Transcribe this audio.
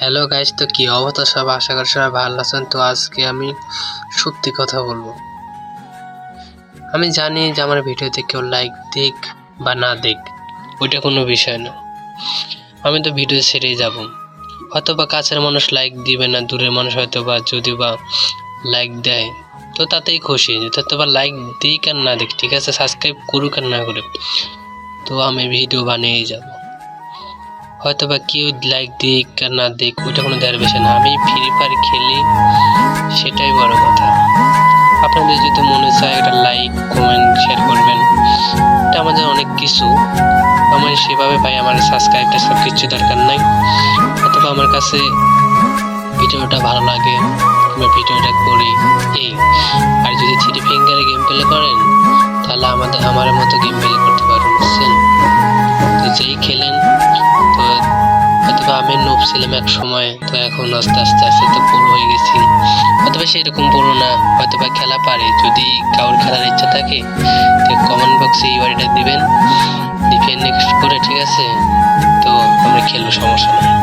Hello guys তো কি অবস্থা? সব আশা করি সবাই ভালো আছেন। তো আজকে আমি সত্যি কথা বলব। আমি জানি যে আমার ভিডিওতে কেউ লাইক দিক বা না দিক, ওইটা কোনো বিষয় না। আমি তো ভিডিও ছেড়েই যাব। হয়তো বা কাছের মানুষ লাইক দিবে না, দূরের মানুষ হয়তো বা যদি বা লাইক দেয়, তো তাতেই খুশি। হয়তো বা লাইক দিক আর না দিক, ঠিক আছে? সাবস্ক্রাইব করুক আর না করুক, তো আমি ভিডিও বানিয়েই যাব। হয়তো বা কেউ লাইক দিক আর না দিক ওটা কোনো দেওয়ার বিষয় না। আমি ফ্রি ফায়ার খেলি, সেটাই বড় কথা। আপনাদের যদি মনে চায় একটা লাইক কমেন্ট শেয়ার করবেন। এটা আমাদের অনেক কিছু। আমার সেভাবে ভাই, আমার সাবস্ক্রাইবটা সব কিছু দরকার নাই। অথবা আমার কাছে ভিডিওটা ভালো লাগে, আমি ভিডিওটা করি। এই, আর যদি থ্রি ফিঙ্গারে গেম প্লে করেন, তাহলে আমাদের, আমার মতো গেম প্লে করতে পারবেন বুঝছেন আমি নোব ছিলাম এক সময়, তো এখন আস্তে আস্তে আস্তে তো পুরো হয়ে গেছি। হয়তো সেরকম পুরো না হয়তো বা খেলা পারে। যদি কারোর খেলার ইচ্ছা থাকে, তো কমেন্ট বক্সে এই বাড়িটা দিবেন। ডিফেন্ড নেক্সট করে, ঠিক আছে? তো আমরা খেলব, সমস্যা নেই।